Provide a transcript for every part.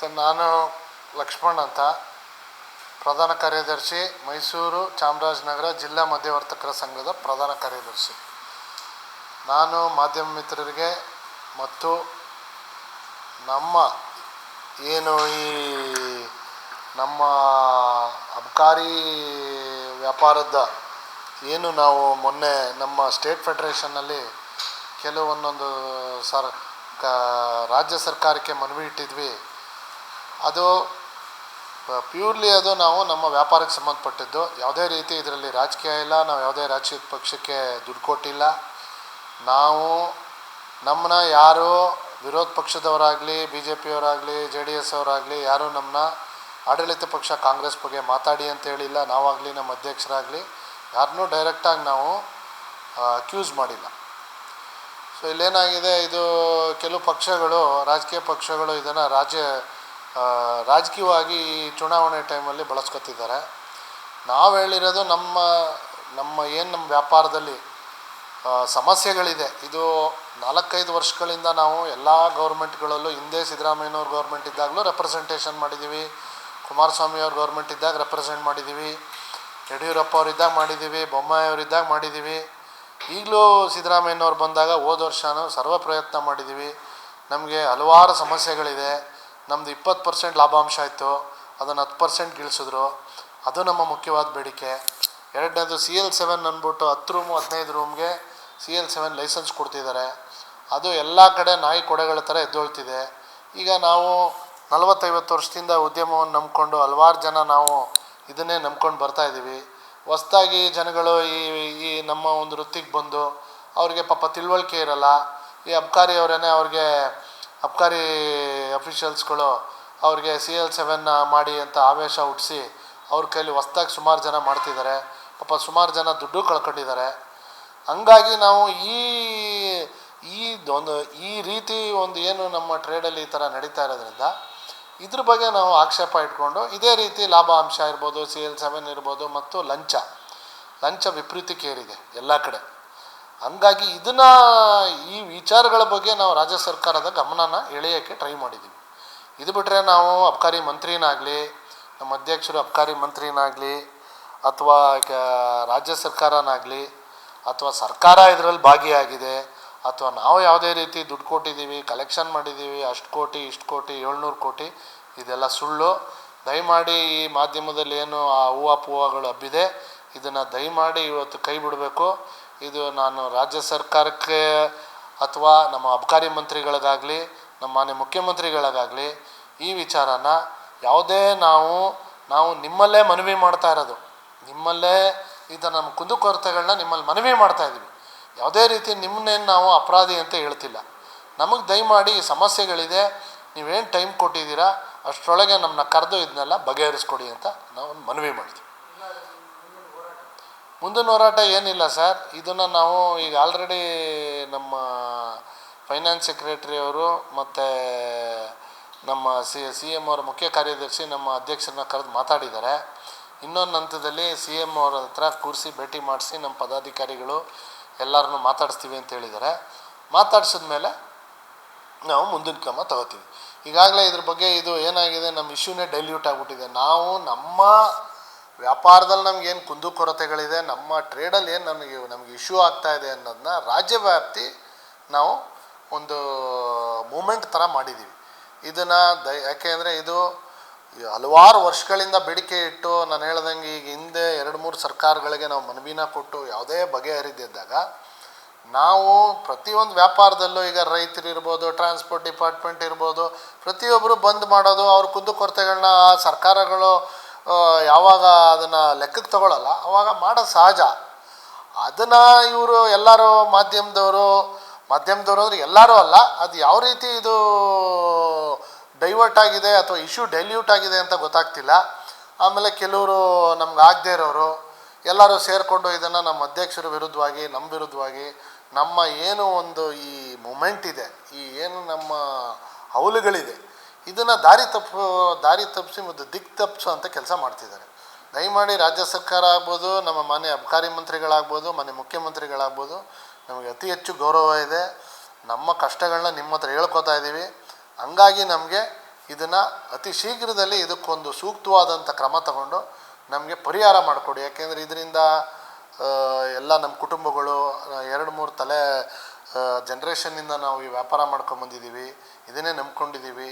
Sir ನಾನು ಲಕ್ಷ್ಮಣ್ ಅಂತ. ಪ್ರಧಾನ ಕಾರ್ಯದರ್ಶಿ, ಮೈಸೂರು ಚಾಮರಾಜನಗರ ಜಿಲ್ಲಾ ಮಧ್ಯವರ್ತಕರ ಸಂಘದ ಪ್ರಧಾನ ಕಾರ್ಯದರ್ಶಿ. ನಾನು ಮಾಧ್ಯಮ ಮಿತ್ರರಿಗೆ ಮತ್ತು ನಮ್ಮ ಏನು ಈ ನಮ್ಮ ಅಬ್ಕಾರಿ ವ್ಯಾಪಾರದ ಏನು ನಾವು ಮೊನ್ನೆ ನಮ್ಮ ಸ್ಟೇಟ್ ಫೆಡರೇಷನ್ನಲ್ಲಿ ಕೆಲವೊಂದೊಂದು ಸರ್ ರಾಜ್ಯ ಸರ್ಕಾರಕ್ಕೆ ಮನವಿ ಇಟ್ಟಿದ್ವಿ. ಅದು ಪ್ಯೂರ್ಲಿ ಅದು ನಾವು ನಮ್ಮ ವ್ಯಾಪಾರಕ್ಕೆ ಸಂಬಂಧಪಟ್ಟಿದ್ದು. ಯಾವುದೇ ರೀತಿ ಇದರಲ್ಲಿ ರಾಜಕೀಯ ಇಲ್ಲ, ನಾವು ಯಾವುದೇ ರಾಜಕೀಯ ಪಕ್ಷಕ್ಕೆ ದುಡ್ಡು ಕೊಟ್ಟಿಲ್ಲ. ನಾವು ನಮ್ಮನ್ನ ಯಾರು ವಿರೋಧ ಪಕ್ಷದವರಾಗಲಿ ಬಿ ಜೆ ಪಿಯವರಾಗಲಿ ಜೆ ಡಿ ಎಸ್ ಅವರಾಗಲಿ, ಯಾರು ನಮ್ಮನ್ನ ಆಡಳಿತ ಪಕ್ಷ ಕಾಂಗ್ರೆಸ್ ಬಗ್ಗೆ ಮಾತಾಡಿ ಅಂತ ಹೇಳಿಲ್ಲ, ನಾವಾಗಲಿ ನಮ್ಮ ಅಧ್ಯಕ್ಷರಾಗಲಿ, ಯಾರನ್ನೂ ಡೈರೆಕ್ಟಾಗಿ ನಾವು ಅಕ್ಯೂಸ್ ಮಾಡಿಲ್ಲ. ಸೊ ಇಲ್ಲೇನಾಗಿದೆ, ಇದು ಕೆಲವು ಪಕ್ಷಗಳು, ರಾಜಕೀಯ ಪಕ್ಷಗಳು ಇದನ್ನು ರಾಜ್ಯ ರಾಜಕೀಯವಾಗಿ ಚುನಾವಣೆ ಟೈಮಲ್ಲಿ ಬಳಸ್ಕೊತಿದ್ದಾರೆ. ನಾವು ಹೇಳಿರೋದು ನಮ್ಮ ನಮ್ಮ ಏನು ನಮ್ಮ ವ್ಯಾಪಾರದಲ್ಲಿ ಸಮಸ್ಯೆಗಳಿದೆ. ಇದು ನಾಲ್ಕೈದು ವರ್ಷಗಳಿಂದ ನಾವು ಎಲ್ಲ ಗೌರ್ಮೆಂಟ್ಗಳಲ್ಲೂ ಹಿಂದೆ ಸಿದ್ದರಾಮಯ್ಯನವ್ರ ಗೌರ್ಮೆಂಟ್ ಇದ್ದಾಗಲೂ ರೆಪ್ರೆಸೆಂಟೇಷನ್ ಮಾಡಿದ್ದೀವಿ ಕುಮಾರಸ್ವಾಮಿ ಅವ್ರ ಗೌರ್ಮೆಂಟ್ ಇದ್ದಾಗ ರೆಪ್ರೆಸೆಂಟ್ ಮಾಡಿದ್ದೀವಿ ಯಡಿಯೂರಪ್ಪ ಅವರಿದ್ದಾಗ ಮಾಡಿದ್ದೀವಿ ಬೊಮ್ಮಾಯಿ ಅವರಿದ್ದಾಗ ಇದ್ದಾಗ ಮಾಡಿದ್ದೀವಿ ಈಗಲೂ ಸಿದ್ದರಾಮಯ್ಯನವ್ರು ಬಂದಾಗ ಹೋದ ವರ್ಷ ಸರ್ವ ಪ್ರಯತ್ನ ಮಾಡಿದ್ದೀವಿ ನಮಗೆ ಹಲವಾರು ಸಮಸ್ಯೆಗಳಿದೆ. ನಮ್ಮದು ಇಪ್ಪತ್ತು ಪರ್ಸೆಂಟ್ ಲಾಭಾಂಶ ಇತ್ತು ಅದನ್ನು ಹತ್ತು ಪರ್ಸೆಂಟ್ ಗಿಳಿಸಿದ್ರು. ಅದು ನಮ್ಮ ಮುಖ್ಯವಾದ ಬೇಡಿಕೆ. ಎರಡನೇದು ಸಿ ಎಲ್ ಸೆವೆನ್ ಅಂದ್ಬಿಟ್ಟು ಹತ್ತು ರೂಮು ಹದಿನೈದು ರೂಮ್ಗೆ ಸಿ ಎಲ್ ಸೆವೆನ್ ಲೈಸೆನ್ಸ್ ಕೊಡ್ತಿದ್ದಾರೆ. ಅದು ಎಲ್ಲ ಕಡೆ ನಾಯಿ ಕೊಡೆಗಳ ಥರ ಎದ್ದೊಳ್ತಿದೆ. ಈಗ ನಾವು ನಲವತ್ತೈವತ್ತು ವರ್ಷದಿಂದ ಉದ್ಯಮವನ್ನು ನಂಬ್ಕೊಂಡು ಹಲವಾರು ಜನ ನಾವು ಇದನ್ನೇ ನಂಬ್ಕೊಂಡು ಬರ್ತಾ ಇದ್ದೀವಿ ಹೊಸ್ದಾಗಿ ಜನಗಳು ಈ ಈ ನಮ್ಮ ಒಂದು ವೃತ್ತಿಗೆ ಬಂದು ಅವ್ರಿಗೆ ಪಾಪ ತಿಳುವಳಿಕೆ ಇರಲ್ಲ. ಈ ಅಬ್ಕಾರಿ ಅವ್ರಿಗೆ ಅಬ್ಕಾರಿ ಅಫಿಷಿಯಲ್ಸ್ಗಳು ಅವ್ರಿಗೆ ಸಿ ಎಲ್ ಸೆವೆನ್ ಮಾಡಿ ಅಂತ ಆವೇಶ ಹುಟ್ಟಿಸಿ ಅವ್ರ ಕೈಲಿ ಹೊಸ್ದಾಗಿ ಸುಮಾರು ಜನ ಮಾಡ್ತಿದ್ದಾರೆ. ಪಾಪ ಸುಮಾರು ಜನ ದುಡ್ಡು ಕಳ್ಕೊಂಡಿದ್ದಾರೆ. ಹಂಗಾಗಿ ನಾವು ಈ ಈ ಒಂದು, ಈ ರೀತಿ ಒಂದು ಏನು ನಮ್ಮ ಟ್ರೇಡಲ್ಲಿ ಈ ಥರ ನಡೀತಾ ಇರೋದ್ರಿಂದ ಇದ್ರ ಬಗ್ಗೆ ನಾವು ಆಕ್ಷೇಪ ಇಟ್ಕೊಂಡು ಇದೇ ರೀತಿ ಲಾಭಾಂಶ ಇರ್ಬೋದು, ಸಿ ಎಲ್ ಸೆವೆನ್ ಇರ್ಬೋದು ಮತ್ತು ಲಂಚ. ಲಂಚ ವಿಪರೀತಕ್ಕೇರಿದೆ ಎಲ್ಲ ಕಡೆ. ಹಂಗಾಗಿ ಇದನ್ನು ಈ ವಿಚಾರಗಳ ಬಗ್ಗೆ ನಾವು ರಾಜ್ಯ ಸರ್ಕಾರದ ಗಮನನ ಎಳೆಯೋಕ್ಕೆ ಟ್ರೈ ಮಾಡಿದ್ದೀವಿ ಇದು ಬಿಟ್ಟರೆ ನಾವು ಅಬ್ಕಾರಿ ಮಂತ್ರಿನಾಗಲಿ ನಮ್ಮ ಅಧ್ಯಕ್ಷರು ಅಬ್ಕಾರಿ ಮಂತ್ರಿನಾಗಲಿ ಅಥವಾ ರಾಜ್ಯ ಸರ್ಕಾರನಾಗಲಿ, ಅಥವಾ ಸರ್ಕಾರ ಇದರಲ್ಲಿ ಭಾಗಿಯಾಗಿದೆ, ಅಥವಾ ನಾವು ಯಾವುದೇ ರೀತಿ ದುಡ್ಡು ಕೊಟ್ಟಿದ್ದೀವಿ ಕಲೆಕ್ಷನ್ ಮಾಡಿದ್ದೀವಿ, ಅಷ್ಟು ಕೋಟಿ, ಇಷ್ಟು ಕೋಟಿ, ಏಳ್ನೂರು ಕೋಟಿ, ಇದೆಲ್ಲ ಸುಳ್ಳು. ದಯಮಾಡಿ ಈ ಮಾಧ್ಯಮದಲ್ಲಿ ಏನು ಆ ಹೂವು ಪೂವಗಳು ಹಬ್ಬಿದೆ, ಇದನ್ನು ದಯಮಾಡಿ ಇವತ್ತು ಕೈ ಬಿಡಬೇಕು. ಇದು ನಾನು ರಾಜ್ಯ ಸರ್ಕಾರಕ್ಕೆ ಅಥವಾ ನಮ್ಮ ಅಬಕಾರಿ ಮಂತ್ರಿಗಳಿಗಾಗಲಿ, ನಮ್ಮ ಮಾನ್ಯ ಮುಖ್ಯಮಂತ್ರಿಗಳಿಗಾಗಲಿ ಈ ವಿಚಾರನ ಯಾವುದೇ ನಾವು ನಾವು ನಿಮ್ಮಲ್ಲೇ ಮನವಿ ಮಾಡ್ತಾ ಇರೋದು. ನಿಮ್ಮಲ್ಲೇ ಇದು ನಮ್ಮ ಕುಂದುಕೊರತೆಗಳನ್ನ ನಿಮ್ಮಲ್ಲಿ ಮನವಿ ಮಾಡ್ತಾ ಇದ್ದೀವಿ. ಯಾವುದೇ ರೀತಿ ನಿಮ್ಮನ್ನೇನು ನಾವು ಅಪರಾಧಿ ಅಂತ ಹೇಳ್ತಿಲ್ಲ. ನಮಗೆ ದಯಮಾಡಿ ಈ ಸಮಸ್ಯೆಗಳಿದೆ, ನೀವೇನು ಟೈಮ್ ಕೊಟ್ಟಿದ್ದೀರಾ, ಅಷ್ಟರೊಳಗೆ ನಮ್ಮನ್ನ ಕರೆದು ಇದನ್ನೆಲ್ಲ ಬಗೆಹರಿಸ್ಕೊಡಿ ಅಂತ ನಾವು ಮನವಿ ಮಾಡ್ತೀವಿ ಮುಂದಿನ ಹೋರಾಟ ಏನಿಲ್ಲ ಸರ್. ಇದನ್ನು ನಾವು ಈಗ ಆಲ್ರೆಡಿ ನಮ್ಮ ಫೈನಾನ್ಸ್ ಸೆಕ್ರೆಟರಿ ಅವರು ಮತ್ತು ನಮ್ಮ ಸಿ ಸಿ ಎಂ ಅವರ ಮುಖ್ಯ ಕಾರ್ಯದರ್ಶಿ ನಮ್ಮ ಅಧ್ಯಕ್ಷರನ್ನ ಕರೆದು ಮಾತಾಡಿದ್ದಾರೆ. ಇನ್ನೊಂದು ಹಂತದಲ್ಲಿ ಸಿ ಎಂ ಅವ್ರ ಹತ್ರ ಕೂರಿಸಿ ಭೇಟಿ ಮಾಡಿಸಿ ನಮ್ಮ ಪದಾಧಿಕಾರಿಗಳು ಎಲ್ಲರನ್ನೂ ಮಾತಾಡಿಸ್ತೀವಿ ಅಂತ ಹೇಳಿದ್ದಾರೆ. ಮಾತಾಡಿಸಿದ ಮೇಲೆ ನಾವು ಮುಂದಿನ ಕ್ರಮ ತಗೋತೀವಿ. ಈಗಾಗಲೇ ಇದ್ರ ಬಗ್ಗೆ ಇದು ಏನಾಗಿದೆ, ನಮ್ಮ ಇಶ್ಯೂನೇ ಡೈಲ್ಯೂಟ್ ಆಗಿಬಿಟ್ಟಿದೆ. ನಾವು ನಮ್ಮ ವ್ಯಾಪಾರದಲ್ಲಿ ನಮಗೇನು ಕುಂದುಕೊರತೆಗಳಿದೆ ನಮ್ಮ ಟ್ರೇಡಲ್ಲಿ ಏನು ನಮಗೆ ನಮಗೆ ಇಶ್ಯೂ ಆಗ್ತಾ ಇದೆ ಅನ್ನೋದನ್ನ ರಾಜ್ಯ ವ್ಯಾಪ್ತಿ ನಾವು ಒಂದು ಮೂಮೆಂಟ್ ಥರ ಮಾಡಿದ್ದೀವಿ ಇದನ್ನು ಯಾಕೆ ಅಂದರೆ ಇದು ಹಲವಾರು ವರ್ಷಗಳಿಂದ ಬೇಡಿಕೆ ಇಟ್ಟು ನಾನು ಹೇಳ್ದಂಗೆ ಈಗ ಹಿಂದೆ ಎರಡು ಮೂರು ಸರ್ಕಾರಗಳಿಗೆ ನಾವು ಮನವಿನ ಕೊಟ್ಟು ಯಾವುದೇ ಬಗೆಹರಿದಿದ್ದಾಗ ನಾವು ಪ್ರತಿಯೊಂದು ವ್ಯಾಪಾರದಲ್ಲೂ ಈಗ ರೈತರು ಇರ್ಬೋದು ಟ್ರಾನ್ಸ್ಪೋರ್ಟ್ ಡಿಪಾರ್ಟ್ಮೆಂಟ್ ಇರ್ಬೋದು ಪ್ರತಿಯೊಬ್ಬರು ಬಂದ್ ಮಾಡೋದು ಅವ್ರ ಕುಂದುಕೊರತೆಗಳನ್ನ ಸರ್ಕಾರಗಳು ಆ, ಯಾವಾಗ ಅದನ್ನು ಲೆಕ್ಕಕ್ಕೆ ತಗೊಳ್ಳಲ್ಲ ಅವಾಗ ಮಾಡೋದು ಸಹಜ. ಅದನ್ನು ಇವರು ಎಲ್ಲರೂ ಮಾಧ್ಯಮದವರು ಮಾಧ್ಯಮದವರು ಅಂದರೆ ಎಲ್ಲರೂ ಅಲ್ಲ, ಅದು ಯಾವ ರೀತಿ ಇದು ಡೈವರ್ಟ್ ಆಗಿದೆ ಅಥವಾ ಇಶ್ಯೂ ಡೈಲ್ಯೂಟ್ ಆಗಿದೆ ಅಂತ ಗೊತ್ತಾಗ್ತಿಲ್ಲ. ಆಮೇಲೆ ಕೆಲವರು ನಮ್ಗೆ ಆಗದೇ ಇರೋರು, ಎಲ್ಲರೂ ಸೇರಿಕೊಂಡು ಇದನ್ನು ನಮ್ಮ ಅಧ್ಯಕ್ಷರ ವಿರುದ್ಧವಾಗಿ ನಮ್ಮ ವಿರುದ್ಧವಾಗಿ, ನಮ್ಮ ಏನು ಒಂದು ಈ ಮೂಮೆಂಟ್ ಇದೆ, ಈ ಏನು ನಮ್ಮ ಹೌಲುಗಳಿದೆ ಇದನ್ನು ದಾರಿ ತಪ್ಪು, ದಾರಿ ತಪ್ಪಿಸಿ ಮತ್ತು ದಿಕ್ ತಪ್ಪಿಸೋ ಅಂತ ಕೆಲಸ ಮಾಡ್ತಿದ್ದಾರೆ. ದಯಮಾಡಿ ರಾಜ್ಯ ಸರ್ಕಾರ ಆಗ್ಬೋದು, ನಮ್ಮ ಮಾನ್ಯ ಅಬಕಾರಿ ಮಂತ್ರಿಗಳಾಗ್ಬೋದು, ಮಾನ್ಯ ಮುಖ್ಯಮಂತ್ರಿಗಳಾಗ್ಬೋದು, ನಮಗೆ ಅತಿ ಹೆಚ್ಚು ಗೌರವ ಇದೆ. ನಮ್ಮ ಕಷ್ಟಗಳನ್ನ ನಿಮ್ಮ ಹತ್ರ ಹೇಳ್ಕೊತಾ ಇದ್ದೀವಿ ಹಂಗಾಗಿ ನಮಗೆ ಇದನ್ನು ಅತಿ ಶೀಘ್ರದಲ್ಲಿ ಇದಕ್ಕೊಂದು ಸೂಕ್ತವಾದಂಥ ಕ್ರಮ ತಗೊಂಡು ನಮಗೆ ಪರಿಹಾರ ಮಾಡಿಕೊಡಿ. ಯಾಕೆಂದರೆ ಇದರಿಂದ ಎಲ್ಲ ನಮ್ಮ ಕುಟುಂಬಗಳು, ಎರಡು ಮೂರು ತಲೆ ಜನ್ರೇಷನ್ನಿಂದ ನಾವು ಈ ವ್ಯಾಪಾರ ಮಾಡ್ಕೊಂಬಂದಿದ್ದೀವಿ ಇದನ್ನೇ ನಂಬ್ಕೊಂಡಿದ್ದೀವಿ.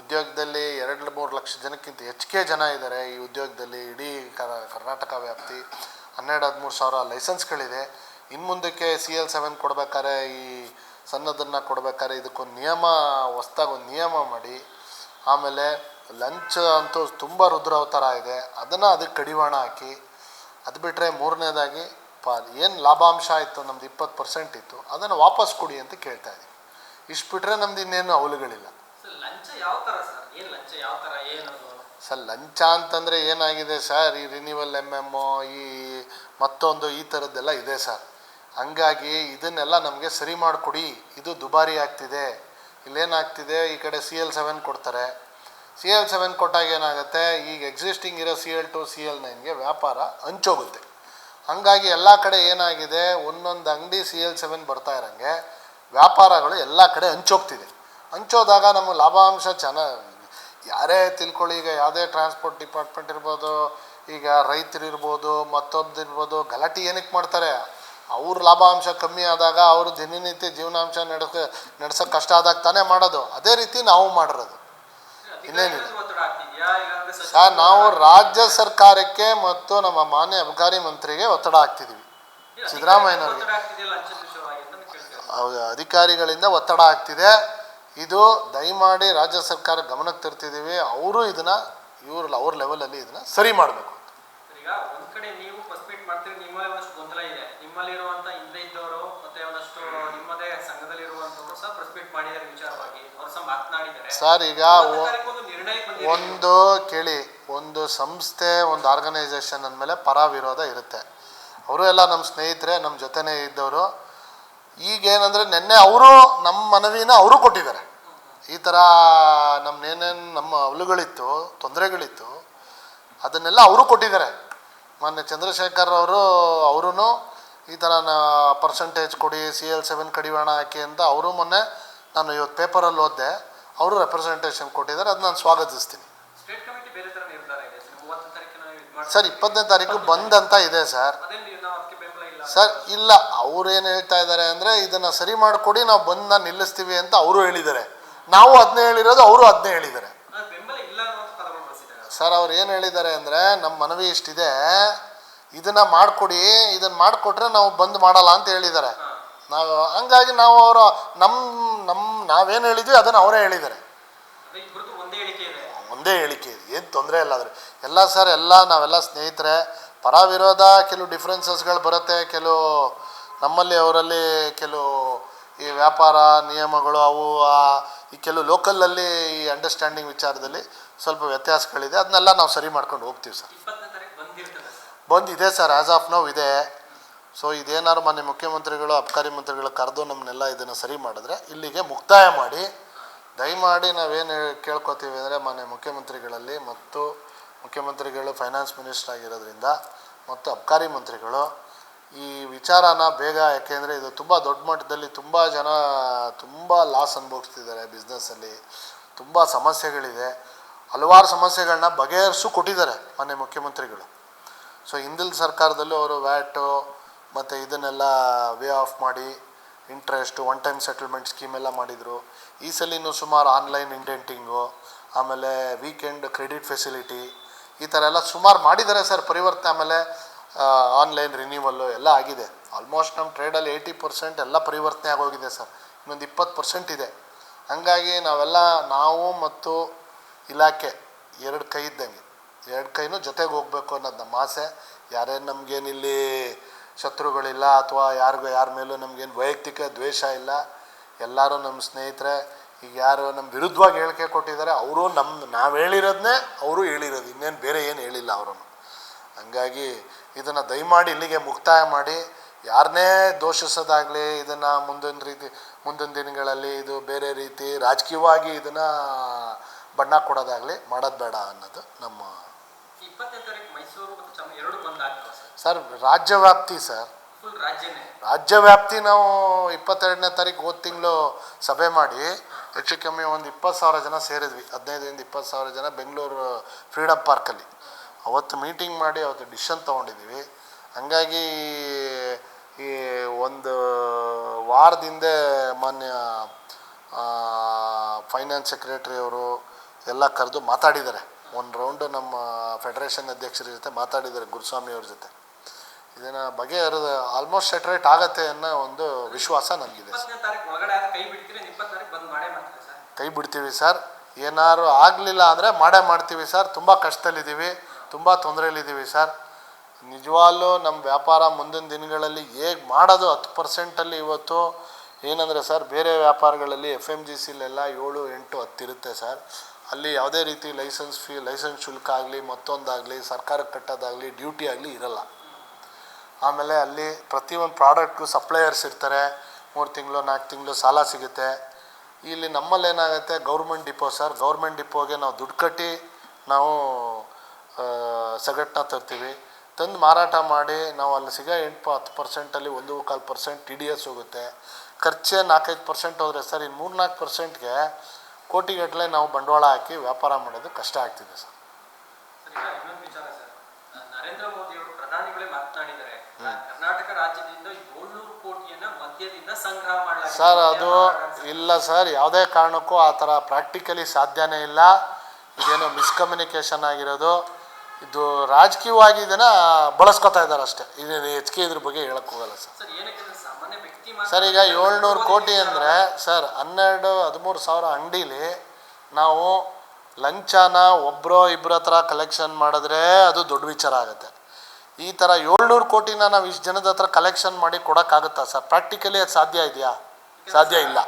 ಉದ್ಯೋಗದಲ್ಲಿ ಎರಡು ಮೂರು ಲಕ್ಷ ಜನಕ್ಕಿಂತ ಹೆಚ್ಚಿಗೆ ಜನ ಇದ್ದಾರೆ ಈ ಉದ್ಯೋಗದಲ್ಲಿ. ಇಡೀ ಕರ್ನಾಟಕ ವ್ಯಾಪ್ತಿ ಹನ್ನೆರಡು, ಹದಿಮೂರು ಸಾವಿರ ಲೈಸೆನ್ಸ್ಗಳಿದೆ. ಇನ್ನು ಮುಂದಕ್ಕೆ ಸಿ ಎಲ್ ಸೆವೆನ್ ಕೊಡ್ಬೇಕಾದ್ರೆ ಈ ಸಣ್ಣದನ್ನು ಕೊಡ್ಬೇಕಾದ್ರೆ ಇದಕ್ಕೊಂದು ನಿಯಮ ಹೊಸ್ದಾಗೊಂದು ನಿಯಮ ಮಾಡಿ. ಆಮೇಲೆ ಲಂಚ್ ಅಂತೂ ತುಂಬ ರುದ್ರಾವತಾರ ಇದೆ. ಅದನ್ನು ಅದಕ್ಕೆ ಕಡಿವಾಣ ಹಾಕಿ. ಅದು ಬಿಟ್ಟರೆ ಮೂರನೇದಾಗಿ ಪ, ಏನು ಲಾಭಾಂಶ ಇತ್ತು, ನಮ್ದು ಇಪ್ಪತ್ತು ಪರ್ಸೆಂಟ್ ಇತ್ತು, ಅದನ್ನು ವಾಪಸ್ ಕೊಡಿ ಅಂತ ಕೇಳ್ತಾ ಇದ್ದೀವಿ ಇಷ್ಟು ಬಿಟ್ಟರೆ ನಮ್ದು ಇನ್ನೇನು ಅವಲುಗಳಿಲ್ಲ. ಸರ್? ಲಂಚ ಅಂತಂದರೆ ಏನಾಗಿದೆ ಸರ್, ಈ ರಿನಿವಲ್ ಎಂ ಎಮ್ಮು ಈ ಮತ್ತೊಂದು ಈ ಥರದ್ದೆಲ್ಲ ಇದೆ ಸರ್. ಹಂಗಾಗಿ ಇದನ್ನೆಲ್ಲ ನಮಗೆ ಸರಿ ಮಾಡಿಕೊಡಿ. ಇದು ದುಬಾರಿ ಆಗ್ತಿದೆ. ಇಲ್ಲೇನಾಗ್ತಿದೆ? ಈ ಕಡೆ ಸಿ ಎಲ್ ಸೆವೆನ್ ಕೊಡ್ತಾರೆ. ಸಿ ಎಲ್ ಸೆವೆನ್ ಕೊಟ್ಟಾಗ ಏನಾಗುತ್ತೆ? ಈಗ ಎಕ್ಸಿಸ್ಟಿಂಗ್ ಇರೋ C L two C L ನೈನ್ಗೆ ವ್ಯಾಪಾರ ಹಂಚೋಗುತ್ತೆ ಹಂಗಾಗಿ ಎಲ್ಲ ಕಡೆ ಏನಾಗಿದೆ? ಒಂದೊಂದು ಅಂಗಡಿ ಸಿ ಎಲ್ ಸೆವೆನ್ ಬರ್ತಾ ಇರೋಂಗೆ ವ್ಯಾಪಾರಗಳು ಎಲ್ಲ ಕಡೆ ಹಂಚೋಗ್ತಿದೆ ಹಂಚೋದಾಗ ನಮ್ಮ ಲಾಭಾಂಶ ಚೆನ್ನಾಗಿ ಯಾರೇ ತಿಳ್ಕೊಳ್ಳಿ ಈಗ ಯಾವುದೇ ಟ್ರಾನ್ಸ್ಪೋರ್ಟ್ ಡಿಪಾರ್ಟ್ಮೆಂಟ್ ಇರ್ಬೋದು ಈಗ ರೈತರು ಇರ್ಬೋದು ಮತ್ತೊಂದು ಇರ್ಬೋದು ಗಲಾಟೆ ಏನಕ್ಕೆ ಮಾಡ್ತಾರೆ? ಅವ್ರ ಲಾಭಾಂಶ ಕಮ್ಮಿ ಆದಾಗ ಅವರು ದಿನನಿತ್ಯ ಜೀವನಾಂಶ ನಡೆಸ ನಡೆಸೋಕೆ ಕಷ್ಟ ಆದಾಗ ತಾನೇ ಮಾಡೋದು. ಅದೇ ರೀತಿ ನಾವು ಮಾಡಿರೋದು. ಇನ್ನೇನಿಲ್ಲ. ಸರ್ ನಾವು ರಾಜ್ಯ ಸರ್ಕಾರಕ್ಕೆ ಮತ್ತು ನಮ್ಮ ಮಾನ್ಯ ಅಬಕಾರಿ ಮಂತ್ರಿಗೆ ಒತ್ತಡ ಹಾಕ್ತಿದ್ದೀವಿ ಸಿದ್ದರಾಮಯ್ಯನವರಿಗೆ. ಅಧಿಕಾರಿಗಳಿಂದ ಒತ್ತಡ ಆಗ್ತಿದೆ ಇದು ದಯಮಾಡಿ ರಾಜ್ಯ ಸರ್ಕಾರ ಗಮನಕ್ಕೆ ತರ್ತಿದ್ದೀವಿ ಅವರು ಇದನ್ನು ಇವ್ರ ಅವ್ರ ಲೆವೆಲಲ್ಲಿ ಇದನ್ನು ಸರಿ ಮಾಡಬೇಕು ಸರ್, ಈಗ ಒಂದ್ ಕಡೆ ನೀವು ಫಸ್ಟ್ ಮೀಟ್ ಮಾಡ್ತೀರಿ ನಿಮ್ಮಲ್ಲಿ ಒಂದಷ್ಟು ಗೊಂದಲ ಇದೆ. ನಿಮ್ಮಲ್ಲಿ ಇರುವಂತ ಹಿಂದೆ ಇದ್ದವರು ಮತ್ತೆ ಒಂದಷ್ಟು ನಿಮ್ಮದೇ ಸಂಘದಲ್ಲಿ ಇರುವಂತವರು ಸಹ ಪ್ರೆಸ್ ಮೀಟ್ ಮಾಡಿದ್ದಾರೆ ವಿಚಾರವಾಗಿ. ಅವ್ರು ಸಹ ಮಾತನಾಡಿದ್ದಾರೆ. ಸರ್ ಈಗ ಇವತ್ತು ಒ- ತಾರೀಕು ಒಂದು ನಿರ್ಣಯಕ್ಕೆ ಬಂದಿದೆ. ಒಂದು ಕೇಳಿ ಒಂದು ಸಂಸ್ಥೆ ಒಂದು ಆರ್ಗನೈಸೇಷನ್ ಅಂದಮೇಲೆ ಪರ ವಿರೋಧ ಇರುತ್ತೆ. ಅವರು ಎಲ್ಲ ನಮ್ಮ ಸ್ನೇಹಿತರೆ ನಮ್ಮ ಜೊತೆನೇ ಇದ್ದವರು. ಈಗೇನಂದರೆ ನಿನ್ನೆ ಅವರು ನಮ್ಮ ಮನವಿನ ಅವರು ಕೊಟ್ಟಿದ್ದಾರೆ. ಈ ಥರ ನಮ್ಮನ್ನೇನೇನು ನಮ್ಮ ಅವಲುಗಳಿತ್ತು ತೊಂದರೆಗಳಿತ್ತು ಅದನ್ನೆಲ್ಲ ಅವರು ಕೊಟ್ಟಿದ್ದಾರೆ. ಮೊನ್ನೆ ಚಂದ್ರಶೇಖರ್ ಅವರು ಅವರು ಈ ಥರ ನಾ ಪರ್ಸಂಟೇಜ್ ಕೊಡಿ ಸಿ ಎಲ್ ಸೆವೆನ್ ಕಡಿವಾಣ ಹಾಕಿ ಅಂತ ಅವರು ಮೊನ್ನೆ ನಾನು ಇವತ್ತು ಪೇಪರಲ್ಲಿ ಓದಿದೆ. ಅವರು ರೆಪ್ರೆಸೆಂಟೇಷನ್ ಕೊಟ್ಟಿದ್ದಾರೆ ಅದು ನಾನು ಸ್ವಾಗತಿಸ್ತೀನಿ. ಸರ್ ಇಪ್ಪತ್ತನೇ ತಾರೀಕು ಬಂದಂತ ಇದೆ ಸರ್. ಸರ್ ಇಲ್ಲ ಅವ್ರು ಏನು ಹೇಳ್ತಾ ಇದ್ದಾರೆ ಅಂದರೆ ಇದನ್ನು ಸರಿ ಮಾಡಿಕೊಡಿ ನಾವು ಬಂದನ್ನ ನಿಲ್ಲಿಸ್ತೀವಿ ಅಂತ ಅವರು ಹೇಳಿದ್ದಾರೆ. ನಾವು ಅದನ್ನೇ ಹೇಳಿರೋದು ಅವರು ಅದನ್ನೇ ಹೇಳಿದ್ದಾರೆ. ಸರ್ ಅವ್ರು ಏನು ಹೇಳಿದ್ದಾರೆ ಅಂದರೆ ನಮ್ಮ ಮನವಿ ಇಷ್ಟಿದೆ ಇದನ್ನು ಮಾಡಿಕೊಡಿ ಇದನ್ನು ಮಾಡಿಕೊಟ್ರೆ ನಾವು ಬಂದ್ ಮಾಡಲ್ಲ ಅಂತ ಹೇಳಿದ್ದಾರೆ. ನಾವು ಹಂಗಾಗಿ ನಾವು ಅವರು ನಮ್ಮ ನಮ್ಮ ನಾವೇನು ಹೇಳಿದ್ವಿ ಅದನ್ನು ಅವರೇ ಹೇಳಿದ್ದಾರೆ. ಒಂದೇ ಹೇಳಿಕೆ ಇದೆ. ಒಂದೇ ಹೇಳಿಕೆ ಇದೆ ಏನು ತೊಂದರೆ ಇಲ್ಲ ಆದರೆ ಎಲ್ಲ ಸರ್ ಎಲ್ಲ ನಾವೆಲ್ಲ ಸ್ನೇಹಿತರೆ ಪರ ವಿರೋಧ ಕೆಲವು ಡಿಫ್ರೆನ್ಸಸ್ಗಳು ಬರುತ್ತೆ ಕೆಲವು ನಮ್ಮಲ್ಲಿ ಅವರಲ್ಲಿ ಕೆಲವು ಈ ವ್ಯಾಪಾರ ನಿಯಮಗಳು ಅವು ಆ, ಈ ಕೆಲವು ಲೋಕಲಲ್ಲಿ ಈ ಅಂಡರ್ಸ್ಟ್ಯಾಂಡಿಂಗ್ ವಿಚಾರದಲ್ಲಿ ಸ್ವಲ್ಪ ವ್ಯತ್ಯಾಸಗಳಿದೆ. ಅದನ್ನೆಲ್ಲ ನಾವು ಸರಿ ಮಾಡ್ಕೊಂಡು ಹೋಗ್ತೀವಿ ಸರ್. ಬಂದಿದೆ ಸರ್ ಆ್ಯಸ್ ಆಫ್ ನೌ ಇದೆ. ಸೊ ಇದೇನಾದ್ರು ಮಾನ್ಯ ಮುಖ್ಯಮಂತ್ರಿಗಳು ಅಬಕಾರಿ ಮಂತ್ರಿಗಳು ಕರೆದು ನಮ್ಮನ್ನೆಲ್ಲ ಇದನ್ನು ಸರಿ ಮಾಡಿದ್ರೆ ಇಲ್ಲಿಗೆ ಮುಕ್ತಾಯ ಮಾಡಿ. ದಯಮಾಡಿ ನಾವೇನು ಕೇಳ್ಕೊತೀವಿ ಅಂದರೆ ಮಾನ್ಯ ಮುಖ್ಯಮಂತ್ರಿಗಳಲ್ಲಿ ಮತ್ತು ಮುಖ್ಯಮಂತ್ರಿಗಳು ಫೈನಾನ್ಸ್ ಮಿನಿಸ್ಟರ್ ಆಗಿರೋದ್ರಿಂದ ಮತ್ತು ಅಬಕಾರಿ ಮಂತ್ರಿಗಳು ಈ ವಿಚಾರನ ಬೇಗ, ಯಾಕೆಂದರೆ ಇದು ತುಂಬ ದೊಡ್ಡ ಮಟ್ಟದಲ್ಲಿ ತುಂಬ ಜನ ತುಂಬ ಲಾಸ್ ಅನುಭವಿಸ್ತಿದ್ದಾರೆ ಬಿಸ್ನೆಸ್ಸಲ್ಲಿ ತುಂಬ ಸಮಸ್ಯೆಗಳಿದೆ. ಹಲವಾರು ಸಮಸ್ಯೆಗಳನ್ನ ಬಗೆಹರಿಸು ಕೊಟ್ಟಿದ್ದಾರೆ ಮಾನ್ಯ ಮುಖ್ಯಮಂತ್ರಿಗಳು. ಸೊ ಹಿಂದಿನ ಸರ್ಕಾರದಲ್ಲೂ ಅವರು ವ್ಯಾಟು ಮತ್ತು ಇದನ್ನೆಲ್ಲ ವೇ ಆಫ್ ಮಾಡಿ interest one time settlement scheme ಎಲ್ಲ ಮಾಡಿದರು. ಈ ಸಲಿನೂ ಸುಮಾರು ಆನ್ಲೈನ್ ಇಂಡೆಂಟಿಂಗು ಆಮೇಲೆ ವೀಕೆಂಡ್ ಕ್ರೆಡಿಟ್ ಫೆಸಿಲಿಟಿ ಈ ಥರ ಎಲ್ಲ ಸುಮಾರು ಮಾಡಿದ್ದಾರೆ ಸರ್ ಪರಿವರ್ತನೆ. ಆಮೇಲೆ ಆನ್ಲೈನ್ ರಿನ್ಯೂವಲ್ಲು ಎಲ್ಲ ಆಗಿದೆ. ಆಲ್ಮೋಸ್ಟ್ ನಮ್ಮ ಟ್ರೇಡಲ್ಲಿ ಏಯ್ಟಿ ಪರ್ಸೆಂಟ್ ಎಲ್ಲ ಪರಿವರ್ತನೆ ಆಗೋಗಿದೆ ಸರ್. ಇನ್ನೊಂದು ಇಪ್ಪತ್ತು ಪರ್ಸೆಂಟ್ ಇದೆ. ಹಂಗಾಗಿ ನಾವೆಲ್ಲ ನಾವು ಮತ್ತು ಇಲಾಖೆ ಎರಡು ಕೈ ಇದ್ದಂಗೆ. ಎರಡು ಕೈನೂ ಜೊತೆಗೆ ಹೋಗಬೇಕು ಅನ್ನೋದು ನಮ್ಮ ಆಸೆ. ಯಾರೇನು ನಮಗೇನಿಲ್ಲಿ ಶತ್ರುಗಳಿಲ್ಲ ಅಥವಾ ಯಾರಿಗೂ ಯಾರ ಮೇಲೂ ನಮಗೇನು ವೈಯಕ್ತಿಕ ದ್ವೇಷ ಇಲ್ಲ. ಎಲ್ಲರೂ ನಮ್ಮ ಸ್ನೇಹಿತರೆ, ಈಗ ಯಾರು ನಮ್ಮ ವಿರುದ್ಧವಾಗಿ ಹೇಳಿಕೆ ಕೊಟ್ಟಿದ್ದಾರೆ, ಅವರು ನಮ್ಮ ನಾವು ಹೇಳಿರೋದನ್ನೇ ಅವರು ಹೇಳಿರೋದು. ಇನ್ನೇನು ಬೇರೆ ಏನು ಹೇಳಿಲ್ಲ ಅವರು ಹಂಗಾಗಿ ಇದನ್ನು ದಯಮಾಡಿ ಇಲ್ಲಿಗೆ ಮುಕ್ತಾಯ ಮಾಡಿ ಯಾರನ್ನೇ ದೋಷಿಸೋದಾಗಲಿ ಇದನ್ನು ಮುಂದಿನ ರೀತಿ ಮುಂದಿನ ದಿನಗಳಲ್ಲಿ ಇದು ಬೇರೆ ರೀತಿ ರಾಜಕೀಯವಾಗಿ ಇದನ್ನು ಬಣ್ಣ ಕೊಡೋದಾಗಲಿ ಮಾಡೋದು ಬೇಡ ಅನ್ನೋದು ನಮ್ಮ ಸರ್? ರಾಜ್ಯ ವ್ಯಾಪ್ತಿ ಸರ್. ರಾಜ್ಯ ವ್ಯಾಪ್ತಿ ನಾವು ಇಪ್ಪತ್ತೆರಡನೇ ತಾರೀಕು ಹೋದ ತಿಂಗಳು ಸಭೆ ಮಾಡಿ ಹೆಚ್ಚು ಕಮ್ಮಿ ಒಂದು ಇಪ್ಪತ್ತು ಸಾವಿರ ಜನ ಸೇರಿದ್ವಿ. ಹದಿನೈದರಿಂದ ಇಪ್ಪತ್ತು ಸಾವಿರ ಜನ ಬೆಂಗಳೂರು ಫ್ರೀಡಮ್ ಪಾರ್ಕಲ್ಲಿ. ಅವತ್ತು ಮೀಟಿಂಗ್ ಮಾಡಿ ಅವತ್ತು ಡಿಶನ್ ತೊಗೊಂಡಿದ್ದೀವಿ. ಹಂಗಾಗಿ ಈ ಒಂದು ವಾರದಿಂದ ಮಾನ್ಯ ಫೈನಾನ್ಸ್ ಸೆಕ್ರೆಟರಿ ಅವರು ಎಲ್ಲ ಕರೆದು ಮಾತಾಡಿದ್ದಾರೆ. ಒಂದು ರೌಂಡು ನಮ್ಮ ಫೆಡರೇಷನ್ ಅಧ್ಯಕ್ಷರ ಜೊತೆ ಮಾತಾಡಿದ್ದಾರೆ ಗುರುಸ್ವಾಮಿ ಅವ್ರ ಜೊತೆ. ಇದನ್ನು ಬಗೆಹರಿದ ಆಲ್ಮೋಸ್ಟ್ ಸೆಟ್ರೇಟ್ ಆಗತ್ತೆ ಅನ್ನೋ ಒಂದು ವಿಶ್ವಾಸ ಕೈ ಸರ್. ಕೈ ಬಿಡ್ತೀವಿ ಸರ್. ಏನಾದ್ರು ಆಗಲಿಲ್ಲ ಅಂದರೆ ಮಾಡೇ ಮಾಡ್ತೀವಿ ಸರ್. ತುಂಬ ಕಷ್ಟದಲ್ಲಿದ್ದೀವಿ. ತುಂಬ ತೊಂದರೆಯಲ್ಲಿದ್ದೀವಿ ಸರ್. ನಿಜವಾಗ್ಲೂ ನಮ್ಮ ವ್ಯಾಪಾರ ಮುಂದಿನ ದಿನಗಳಲ್ಲಿ ಹೇಗೆ ಮಾಡೋದು ಹತ್ತು ಪರ್ಸೆಂಟಲ್ಲಿ ಇವತ್ತು. ಏನಂದರೆ ಸರ್, ಬೇರೆ ವ್ಯಾಪಾರಗಳಲ್ಲಿ ಎಫ್ ಎಂ ಜಿ ಸಿಲೆಲ್ಲ ಏಳು, ಎಂಟು ಹತ್ತಿರುತ್ತೆ ಸರ್. ಅಲ್ಲಿ ಯಾವುದೇ ರೀತಿ ಲೈಸೆನ್ಸ್ ಫೀ, ಲೈಸೆನ್ಸ್ ಶುಲ್ಕ ಆಗಲಿ, ಮತ್ತೊಂದಾಗಲಿ, ಸರ್ಕಾರಕ್ಕೆ ಕಟ್ಟೋದಾಗಲಿ, ಡ್ಯೂಟಿ ಆಗಲಿ ಇರಲ್ಲ. ಆಮೇಲೆ ಅಲ್ಲಿ ಪ್ರತಿಯೊಂದು ಪ್ರಾಡಕ್ಟ್ಗೂ ಸಪ್ಲೈಯರ್ಸ್ ಇರ್ತಾರೆ. ಮೂರು ತಿಂಗಳು, ನಾಲ್ಕು ತಿಂಗಳು ಸಾಲ ಸಿಗುತ್ತೆ. ಇಲ್ಲಿ ನಮ್ಮಲ್ಲಿ ಏನಾಗುತ್ತೆ ಗೌರ್ಮೆಂಟ್ ಡಿಪೋ ಸರ್, ಗೌರ್ಮೆಂಟ್ ಡಿಪೋಗೆ ನಾವು ದುಡ್ಡು ಕಟ್ಟಿ ನಾವು ಸಗಟನ್ನ ತರ್ತೀವಿ ತಂದು ಮಾರಾಟ ಮಾಡಿ ನಾವು ಅಲ್ಲಿ ಸಿಗೋ ಎಂಟು ಹತ್ತು ಪರ್ಸೆಂಟಲ್ಲಿ ಒಂದು ಕಾಲು ಪರ್ಸೆಂಟ್ ಟಿ ಡಿ ಎಸ್ ಹೋಗುತ್ತೆ. ಖರ್ಚೆ ನಾಲ್ಕೈದು ಪರ್ಸೆಂಟ್ ಹೋದರೆ ಸರ್ ಇನ್ನು ಮೂರ್ನಾಲ್ಕು ಪರ್ಸೆಂಟ್ಗೆ ಕೋಟಿಗಟ್ಟಲೆ ನಾವು ಬಂಡವಾಳ ಹಾಕಿ ವ್ಯಾಪಾರ ಮಾಡೋದು ಕಷ್ಟ ಆಗ್ತಿದೆ ಸರ್. ಸರ್ ಇನ್ನೊಂದು ವಿಚಾರ ಸರ್. ನರೇಂದ್ರ ಮೋದಿ ಅವರು ಪ್ರಧಾನಿಗಳೇ ಮಾತನಾಡಿದ್ದಾರೆ. ಕರ್ನಾಟಕ ರಾಜ್ಯದಿಂದ ಏಳ್ನೂರು ಕೋಟಿಯನ್ನ ಮದ್ಯದಿಂದ ಸಂಗ್ರಹ ಮಾಡಲಾಗಿದೆ. ಸರ್ ಅದು ಇಲ್ಲ ಸರ್ ಯಾವುದೇ ಕಾರಣಕ್ಕೂ ಆ ಥರ ಪ್ರಾಕ್ಟಿಕಲಿ ಸಾಧ್ಯನೇ ಇಲ್ಲ. ಇದೇನೋ ಮಿಸ್ಕಮ್ಯುನಿಕೇಷನ್ ಆಗಿರೋದು. ಇದು ರಾಜಕೀಯವಾಗಿ ಇದನ್ನು ಬಳಸ್ಕೊತಾ ಇದ್ದಾರೆ ಅಷ್ಟೇ. ಇದೇನು ಹೆಚ್ಚಿಗೆ ಇದ್ರ ಬಗ್ಗೆ ಹೇಳಕ್ ಹೋಗಲ್ಲ ಸರ್. ಸರ್ ಈಗ ಏಳ್ನೂರು ಕೋಟಿ ಅಂದರೆ ಸರ್ ಹನ್ನೆರಡು ಹದಿಮೂರು ಸಾವಿರ ಅಂಗಡೀಲಿ ನಾವು ಲಂಚನ ಒಬ್ಬರೋ ಇಬ್ಬರ ಹತ್ರ ಕಲೆಕ್ಷನ್ ಮಾಡಿದ್ರೆ ಅದು ದೊಡ್ಡ ವಿಚಾರ ಆಗುತ್ತೆ. ಈ ಥರ ಏಳ್ನೂರು ಕೋಟಿನ ನಾವು ಇಷ್ಟು ಜನದ ಹತ್ರ ಕಲೆಕ್ಷನ್ ಮಾಡಿ ಕೊಡೋಕ್ಕಾಗುತ್ತಾ ಸರ್? ಪ್ರಾಕ್ಟಿಕಲಿ ಅದು ಸಾಧ್ಯ ಇದೆಯಾ? ಸಾಧ್ಯ ಇಲ್ಲ.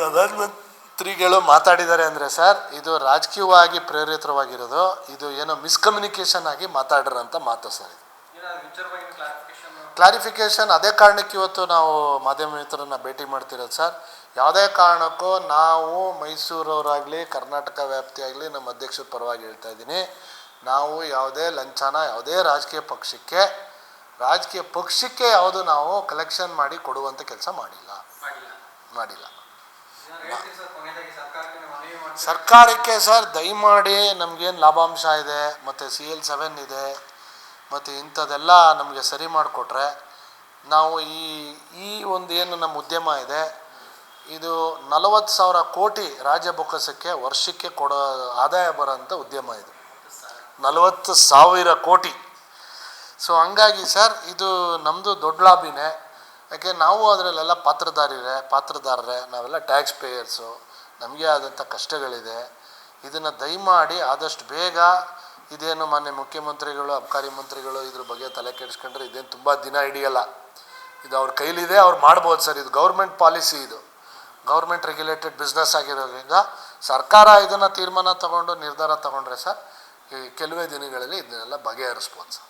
ಪ್ರಧಾನಮಂತ್ರಿಗಳು ಮಾತಾಡಿದ್ದಾರೆ ಅಂದರೆ ಸರ್ ಇದು ರಾಜಕೀಯವಾಗಿ ಪ್ರೇರಿತವಾಗಿರೋದು ಇದು ಏನೋ ಮಿಸ್ಕಮ್ಯುನಿಕೇಷನ್ ಆಗಿ ಮಾತಾಡಿರೋಂಥ ಮಾತು ಸರ್ ಇದು. ಕ್ಲಾರಿಫಿಕೇಶನ್ ಕ್ಲಾರಿಫಿಕೇಷನ್ ಅದೇ ಕಾರಣಕ್ಕೆ ಇವತ್ತು ನಾವು ಮಾಧ್ಯಮ ಮಿತ್ರರನ್ನ ಭೇಟಿ ಮಾಡ್ತಿರೋದು ಸರ್. ಯಾವುದೇ ಕಾರಣಕ್ಕೂ ನಾವು ಮೈಸೂರವರಾಗಲಿ ಕರ್ನಾಟಕ ವ್ಯಾಪ್ತಿಯಾಗಲಿ ನಮ್ಮ ಅಧ್ಯಕ್ಷರ ಪರವಾಗಿ ಹೇಳ್ತಾ ಇದ್ದೀನಿ. ನಾವು ಯಾವುದೇ ಲಂಚನ ಯಾವುದೇ ರಾಜಕೀಯ ಪಕ್ಷಕ್ಕೆ ರಾಜಕೀಯ ಪಕ್ಷಕ್ಕೆ ಯಾವುದು ನಾವು ಕಲೆಕ್ಷನ್ ಮಾಡಿ ಕೊಡುವಂಥ ಕೆಲಸ ಮಾಡಿಲ್ಲ. ಮಾಡಿಲ್ಲ. ಸರ್ಕಾರಕ್ಕೆ ಸರ್, ದಯಮಾಡಿ ನಮಗೇನು ಲಾಭಾಂಶ ಇದೆ, ಮತ್ತು ಸಿ ಎಲ್ ಸೆವೆನ್ ಇದೆ, ಮತ್ತು ಇಂಥದ್ದೆಲ್ಲ ನಮಗೆ ಸರಿ ಮಾಡಿಕೊಟ್ರೆ ನಾವು ಈ ಈ ಒಂದು ಏನು ನಮ್ಮ ಉದ್ಯಮ ಇದೆ, ಇದು ನಲವತ್ತು ಸಾವಿರ ಕೋಟಿ ರಾಜ್ಯ ಬೊಕ್ಕಸಕ್ಕೆ ವರ್ಷಕ್ಕೆ ಕೊಡೋ ಆದಾಯ ಬರೋಂಥ ಉದ್ಯಮ ಇದು. ನಲವತ್ತು ಸಾವಿರ ಕೋಟಿ. ಸೊ ಹಂಗಾಗಿ ಸರ್, ಇದು ನಮ್ಮದು ದೊಡ್ಡ ಲಾಭಿನೇ. ಯಾಕೆ ನಾವು ಅದರಲ್ಲೆಲ್ಲ ಪಾತ್ರಧಾರಿರೇ, ಪಾತ್ರದಾರರೇ, ನಾವೆಲ್ಲ ಟ್ಯಾಕ್ಸ್ ಪೇಯರ್ಸು ನಮಗೆ ಆದಂಥ ಕಷ್ಟಗಳಿದೆ. ಇದನ್ನು ದಯಮಾಡಿ ಆದಷ್ಟು ಬೇಗ ಇದೇನು ಮಾನ್ಯ ಮುಖ್ಯಮಂತ್ರಿಗಳು, ಅಬಕಾರಿ ಮಂತ್ರಿಗಳು ಇದ್ರ ಬಗ್ಗೆ ತಲೆ ಕೆಡಿಸ್ಕೊಂಡ್ರೆ ಇದೇನು ತುಂಬ ದಿನ ಹಿಡಿಯಲ್ಲ. ಇದು ಅವ್ರ ಕೈಲಿದೆ, ಅವ್ರು ಮಾಡ್ಬೋದು ಸರ್. ಇದು ಗೌರ್ಮೆಂಟ್ ಪಾಲಿಸಿ ಇದು. ಗೌರ್ಮೆಂಟ್ ರೆಗ್ಯುಲೇಟೆಡ್ ಬಿಸ್ನೆಸ್ ಆಗಿರೋದ್ರಿಂದ ಸರ್ಕಾರ ಇದನ್ನು ತೀರ್ಮಾನ ತಗೊಂಡು ನಿರ್ಧಾರ ತಗೊಂಡ್ರೆ ಸರ್, ಈ ಕೆಲವೇ ದಿನಗಳಲ್ಲಿ ಇದನ್ನೆಲ್ಲ ಬಗೆಹರಿಸ್ಬೋದು ಸರ್.